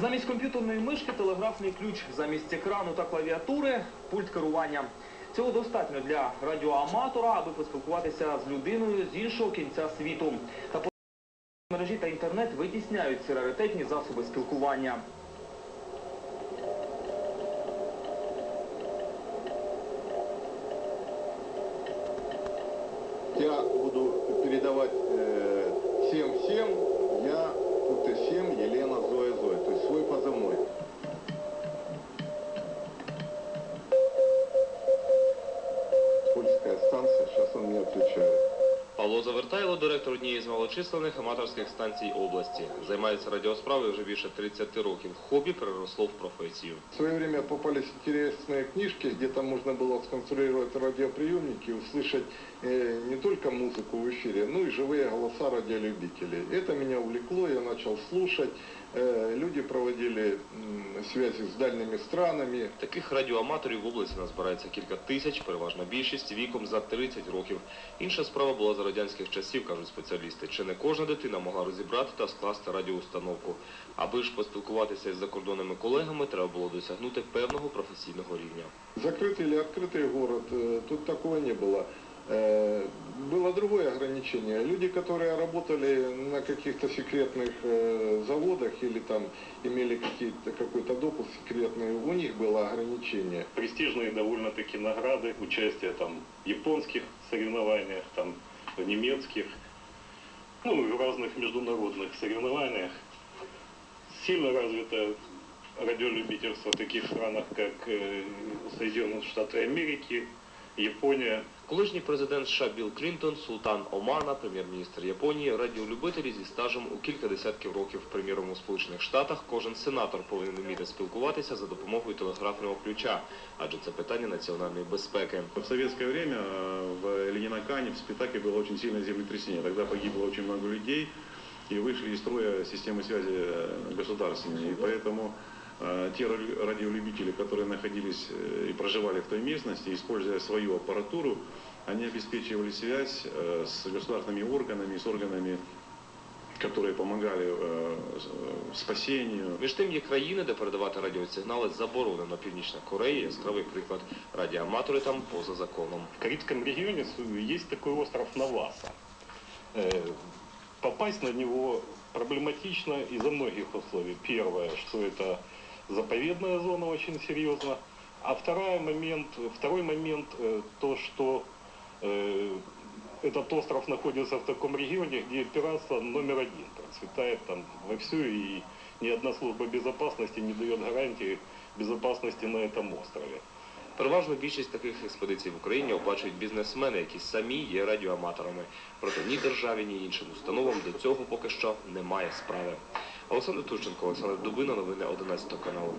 Замість комп'ютерної мишки телеграфний ключ, замість екрану та клавіатури пульт керування. Цього достатньо для радіоаматора, аби поспілкуватися з людиною з іншого кінця світу. Та мережі та інтернет витісняють ці раритетні засоби спілкування. Я буду передавать э, всем-всем, я УТ-7 Елена Зоя Зоя, то есть свой позывной. Польская станция, сейчас он мне отвечает. Павло Завертайло, директор однієї з малочисленних аматорських станцій області. Займається радіосправою вже більше 30 років. Хобі переросло в професію. В свое время попались интересные книжки, где там можно было сконструировать радиоприемники, услышать э, не только музыку в эфире, но и живые голоса радиолюбителей. Это меня увлекло, я начал слушать. Э, люди проводили м, связи с дальними странами. Таких радіоаматорів в області назбирається кілька тисяч, переважна більшість віком за 30 років. Інша справа була за радянських часів, кажуть спеціалісти. Чи не кожна дитина могла розібрати та скласти радіоустановку? Аби ж поспілкуватися із закордонними колегами, треба було досягнути певного професійного рівня. Закрытый или открытый город, э, тут такого не было. Э, Было другое ограничение. Люди, которые работали на каких-то секретных э, заводах или там имели какие-то, какой-то допуск секретный, у них было ограничение. престижные довольно-таки награды, участие там в японских соревнованиях, там в немецких, ну в разных международных соревнованиях. Сильно развито радиолюбительство в таких странах, как э, Соединенные Штаты Америки, Япония. Колишній президент США Білл Клінтон, султан Омана, прем'єр-міністр Японії, радіолюбителі зі стажем у кілька десятків років. Приміром, у Сполучених Штатах кожен сенатор повинен вміти спілкуватися за допомогою телеграфного ключа, адже це питання національної безпеки. В советское время э, в Ленинакане, в Спитаке было очень сильное землетрясение. Тогда погибло очень много людей и вышли из строя системы связи э, государственные. И поэтому э, те ра- радиолюбители, которые находились э, и проживали в той местности, используя свою аппаратуру, они обеспечивали связь э, с государственными органами, с органами, которые помогали э, с- э, спасению, Між тим є країни, де передавати радіосигнали заборонено. Північна Корея, яскравий приклад. Радіоаматори там поза законом. В Карибском регионе с- есть такой остров Наваса. Э, Попасть на него проблематично из-за многих условий. Первое, что это заповедная зона очень серьезно. А второй момент, второй момент э, то, что э, этот остров находится в таком регионе, где пиратство номер один процветает там вовсю, и ни одна служба безопасности не дает гарантии безопасности на этом острове. Переважно більшість таких експедицій в Україні оплачують бізнесмени, які самі є радіоаматорами. Проте ні державі, ні іншим установам до цього поки що немає справи. Олександр Турченко, Олександр Дубина, новини 11 каналу.